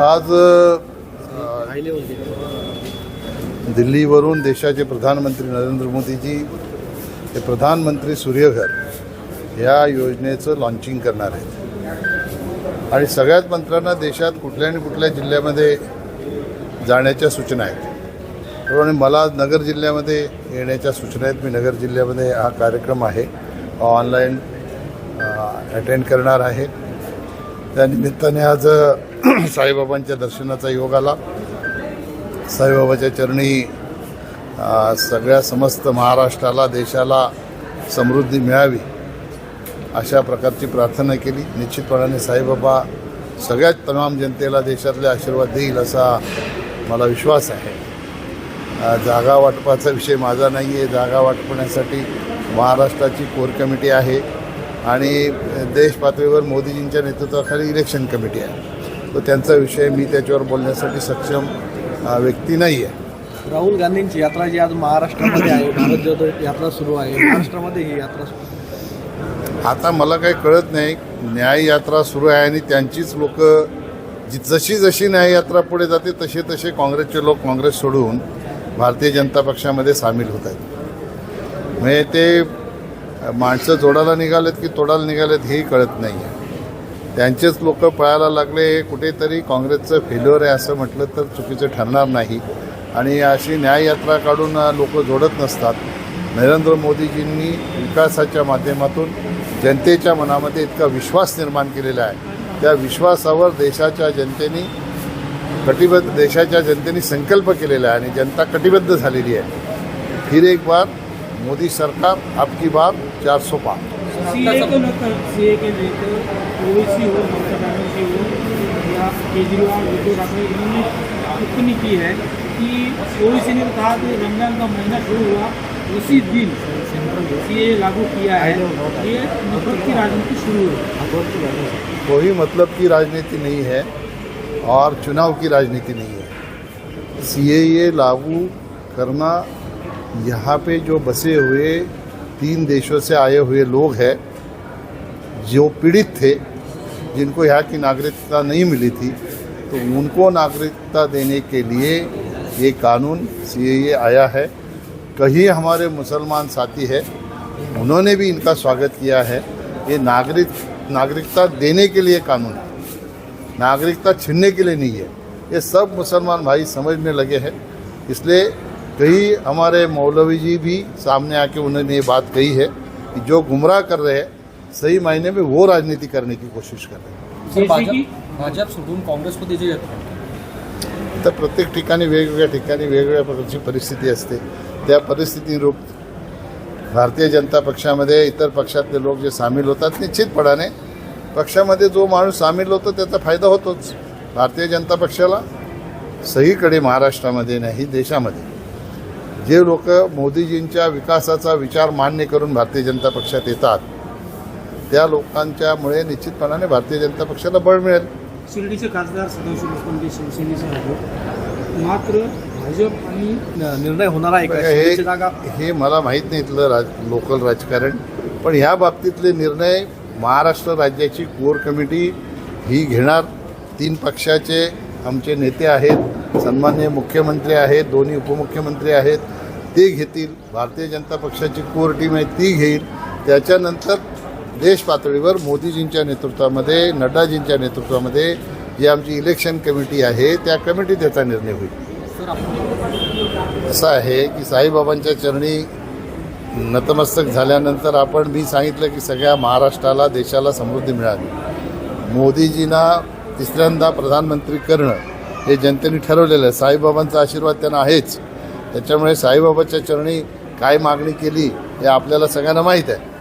आज दिल्लीवरून देशाचे प्रधानमंत्री नरेंद्र मोदीजी हे प्रधानमंत्री सूर्यघर या योजनेचं लॉन्चिंग करणार आहेत. आणि सगळ्याच मंत्र्यांना देशात कुठल्या आणि कुठल्या जिल्ह्यामध्ये जाण्याच्या सूचना आहेत. त्याप्रमाणे मला नगर जिल्ह्यामध्ये येण्याच्या सूचना आहेत. मी नगर जिल्ह्यामध्ये हा कार्यक्रम आहे. ऑनलाईन अटेंड करणार आहे. त्या निमित्ताने आज साईबाबांच्या दर्शनाचा योग आला. साईबाबाच्या चरणी सगळ्या समस्त महाराष्ट्राला देशाला समृद्धी मिळावी अशा प्रकारची प्रार्थना केली. निश्चितपणाने साईबाबा सगळ्याच तमाम जनतेला देशातले आशीर्वाद देईल असा मला विश्वास आहे. जागा वाटपाचा विषय माझा नाही आहे जागा वाटपण्यासाठी महाराष्ट्राची कोर कमिटी आहे. आणि देश पातळीवर मोदीजींच्या नेतृत्वाखाली इलेक्शन कमिटी आहे. तो त्यांचा विषय मी त्याच्यावर बोलण्यासाठी सक्षम व्यक्ती नाही आहे राहुल गांधींची यात्रा जी आज महाराष्ट्रामध्ये आहे भारत जोडो यात्रा सुरू आहे महाराष्ट्रामध्ये ही यात्रा सुरू आता मला काही कळत नाही न्याय यात्रा सुरू आहे आणि त्यांचीच लोक जशी जशी न्याय यात्रा पुढे जाते तसे तसे काँग्रेसचे लोक काँग्रेस सोडून भारतीय जनता पक्षामध्ये सामील होत आहेत. म्हणजे ते माणसं जोडायला निघालेत की तोडायला निघालेत हेही कळत नाही आहे त्यांचेच लोक पळायला लागले हे कुठेतरी काँग्रेसचं फेल्युअर आहे असं म्हटलं तर चुकीचं ठरणार नाही. आणि अशी न्याययात्रा काढून लोक जोडत नसतात. नरेंद्र मोदीजींनी विकासाच्या माध्यमातून जनतेच्या मनामध्ये इतका विश्वास निर्माण केलेला आहे. त्या विश्वासावर देशाच्या जनतेने कटिबद्ध देशाच्या जनतेने संकल्प केलेला आहे आणि जनता कटिबद्ध झालेली आहे. फिर एक बार मोदी सरकार अब की बात चार सौ पाँच। सीए सीए टिप्पणी की है कि ओवैसी ने कहा कि रमज़ान का महीना शुरू हुआ उसी दिन सीए लागू किया है। ये नफरत की राजनीति शुरू हुई। कोई मतलब की राजनीति नहीं है और चुनाव की राजनीति नहीं है। सी लागू करना यहाँ पे जो बसे हुए तीन देशों से आए हुए लोग हैं, जो पीड़ित थे, जिनको यहाँ की नागरिकता नहीं मिली थी तो उनको नागरिकता देने के लिए ये कानून सी आया है। कहीं हमारे मुसलमान साथी है, उन्होंने भी इनका स्वागत किया है। ये नागरिक, नागरिकता देने के लिए कानून है, नागरिकता छीनने के लिए नहीं है। ये सब मुसलमान भाई समझने लगे हैं, इसलिए कई हमारे मौलवी जी भी सामने आके उन्होंने ये बात कही है कि जो गुमराह कर रहे हैं सही मायने में वो राजनीति करने की कोशिश कर रहे हैं। भाजप सोडून काँग्रेसमध्ये जे तर प्रत्येक ठिकाणी वेगवेगळ्या ठिकाणी वेगवेगळ्या प्रकारची परिस्थिती असते. त्या परिस्थितीरूप भारतीय जनता पक्षामध्ये इतर पक्षातले लोक जे सामील होतात निश्चितपणाने पक्षामध्ये जो माणूस सामील होतो त्याचा फायदा होतोच. भारतीय जनता पक्षाला सगळीकडे महाराष्ट्रामध्ये नाही देशामध्ये. जे लोक मोदीजींच्या विकासाचा विचार मान्य करून भारतीय जनता पक्षात येतात त्या लोकांच्यामुळे निश्चितपणाने भारतीय जनता पक्षाला बळ मिळेल. शिर्डीचे खासदार सदाशिव लोखंडे शिवसेनेचे आहेत. मात्र भाजप आणि निर्णय होणार आहे हे हे मला माहीत नाही इथलं राज लोकल राजकारण पण ह्या बाबतीतले निर्णय महाराष्ट्र राज्याची कोर कमिटी ही घेणार. तीन पक्षाचे आमचे नेते आहेत. सन्माननीय मुख्यमंत्री आहेत दोन्ही उपमुख्यमंत्री आहेत ते घेतील. भारतीय जनता पक्षाची कोर टीम आहे ती घेईल. त्याच्यानंतर देश पातळीवर मोदीजींच्या नेतृत्वामध्ये नड्डाजींच्या नेतृत्वामध्ये जी आमची इलेक्शन कमिटी आहे त्या कमिटीत त्याचा निर्णय होईल. असं आहे की साईबाबांच्या चरणी नतमस्तक झाल्यानंतर आपण मी सांगितलं की सगळ्या महाराष्ट्राला देशाला समृद्धी मिळाली मोदीजींना तिसऱ्यांदा प्रधानमंत्री करणं हे जनतेने ठरवलेलं आहे. साईबाबांचा आशीर्वाद त्यांना आहेच. त्याच्यामुळे साईबाबाच्या चरणी काय मागणी केली हे आपल्याला सगळ्यांना माहीत आहे.